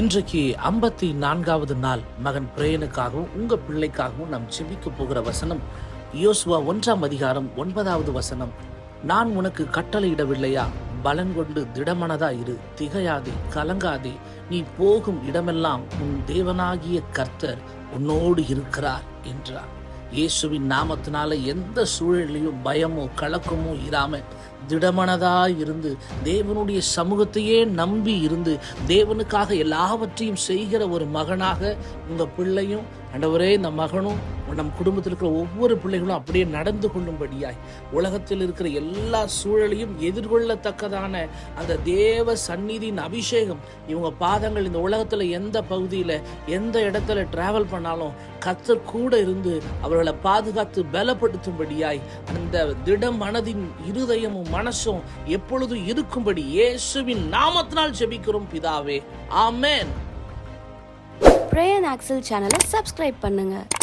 இன்றைக்கு ஐம்பத்தி நான்காவது நாள். மகன் பிரேயனுக்காகவும் உங்க பிள்ளைக்காகவும் நாம் செபிக்க போகிற வசனம். யோசுவா ஒன்றாம் அதிகாரம் ஒன்பதாவது வசனம். நான் உனக்கு கட்டளையிடவில்லையா? பலன் கொண்டு திடமனதா இரு. திகையாதே கலங்காதே. நீ போகும் இடமெல்லாம் உன் தேவனாகிய கர்த்தர் உன்னோடு இருக்கிறார் என்றார் இயேசுவின் நாமத்தினால எந்த சூழலையும் பயமோ கலக்கமோ இராம திடமனதா இருந்து தேவனுடைய சமூகத்தையே நம்பி இருந்து தேவனுக்காக எல்லாவற்றையும் செய்கிற ஒரு மகனாக உங்க பிள்ளையும் ஆண்டவரே இந்த மகனும் நம் குடும்பத்தில் இருக்கிற ஒவ்வொரு பிள்ளைகளும் அப்படியே நடந்து கொள்ளும்படியாய் உலகத்தில் இருக்கிற எல்லா சூழலையும் எதிர்கொள்ளத்தக்கதான அந்த தேவ சந்நிதியின் அபிஷேகம். இவங்க பாதங்கள் இந்த உலகத்தில் எந்த பகுதியில் எந்த இடத்துல டிராவல் பண்ணாலும் கத்தர் கூட இருந்து அவர்களை பாதுகாத்து பலப்படுத்தும்படியாய் அந்த திட மனதின் இருதயமும் மனசும் எப்பொழுதும் இருக்கும்படி இயேசுவின் நாமத்தினால் ஜெபிக்கிறோம் பிதாவே. ஆமேன். பிரேயன் ஆக்சல் சேனலை சப்ஸ்கிரைப் பண்ணுங்கள்